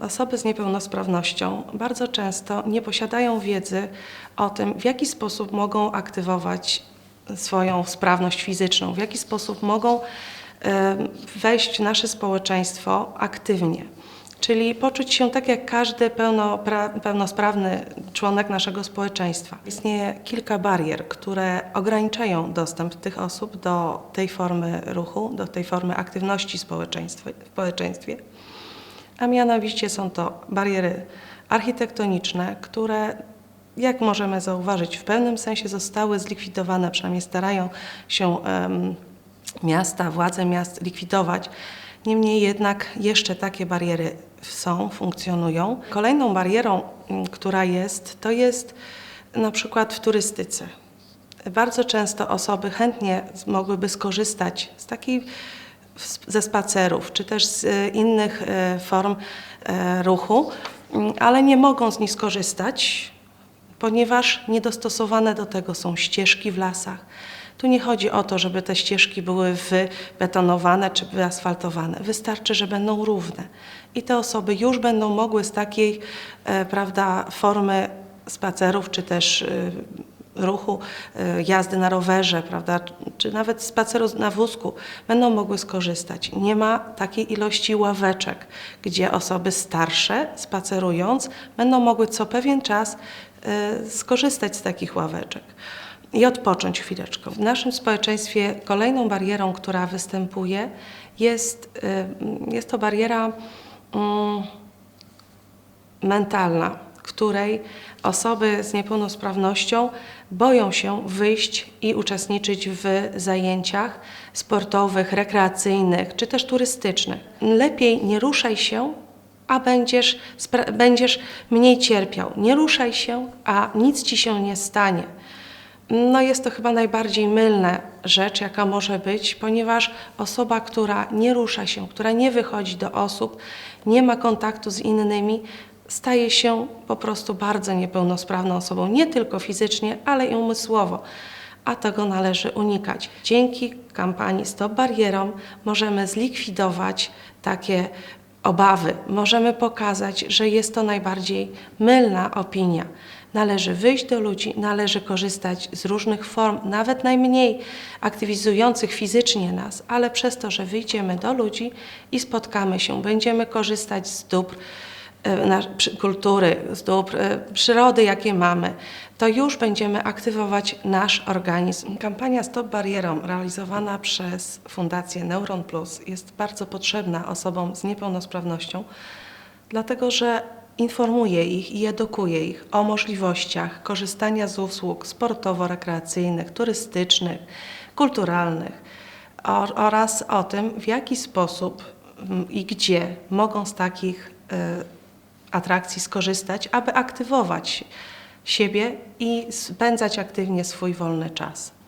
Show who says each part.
Speaker 1: Osoby z niepełnosprawnością bardzo często nie posiadają wiedzy o tym, w jaki sposób mogą aktywować swoją sprawność fizyczną, w jaki sposób mogą wejść w nasze społeczeństwo aktywnie. Czyli poczuć się tak jak każdy pełnosprawny członek naszego społeczeństwa. Istnieje kilka barier, które ograniczają dostęp tych osób do tej formy ruchu, do tej formy aktywności w społeczeństwie. A mianowicie są to bariery architektoniczne, które, jak możemy zauważyć, w pewnym sensie zostały zlikwidowane, przynajmniej starają się em, miasta, władze miast likwidować. Niemniej jednak jeszcze takie bariery są, funkcjonują. Kolejną barierą, m, która jest, to jest na przykład w turystyce. Bardzo często osoby chętnie mogłyby skorzystać z takiej ze spacerów, czy też z e, innych e, form e, ruchu, m, ale nie mogą z nich skorzystać, ponieważ niedostosowane do tego są ścieżki w lasach. Tu nie chodzi o to, żeby te ścieżki były wybetonowane czy wyasfaltowane. Wystarczy, że będą równe. I te osoby już będą mogły z takiej prawda, formy spacerów czy też ruchu, e, jazdy na rowerze, prawda, czy nawet spaceru na wózku będą mogły skorzystać. Nie ma takiej ilości ławeczek, gdzie osoby starsze spacerując będą mogły co pewien czas e, skorzystać z takich ławeczek i odpocząć chwileczkę. W naszym społeczeństwie kolejną barierą, która występuje, jest, e, jest to bariera mm, mentalna, której osoby z niepełnosprawnością boją się wyjść i uczestniczyć w zajęciach sportowych, rekreacyjnych czy też turystycznych. Lepiej nie ruszaj się, a będziesz, będziesz mniej cierpiał. Nie ruszaj się, a nic ci się nie stanie. No jest to chyba najbardziej mylna rzecz, jaka może być, ponieważ osoba, która nie rusza się, która nie wychodzi do osób, nie ma kontaktu z innymi, staje się po prostu bardzo niepełnosprawną osobą, nie tylko fizycznie, ale i umysłowo. A tego należy unikać. Dzięki kampanii Stop Barierom możemy zlikwidować takie obawy. Możemy pokazać, że jest to najbardziej mylna opinia. Należy wyjść do ludzi, należy korzystać z różnych form, nawet najmniej aktywizujących fizycznie nas, ale przez to, że wyjdziemy do ludzi i spotkamy się, będziemy korzystać z dóbr przy- kultury, z dóbr e, przyrody, jakie mamy, to już będziemy aktywować nasz organizm. Kampania Stop Barierom realizowana przez Fundację Neuron Plus jest bardzo potrzebna osobom z niepełnosprawnością, dlatego że informuje ich i edukuje ich o możliwościach korzystania z usług sportowo-rekreacyjnych, turystycznych, kulturalnych or- oraz o tym, w jaki sposób mm, i gdzie mogą z takich y, atrakcji skorzystać, aby aktywować siebie i spędzać aktywnie swój wolny czas.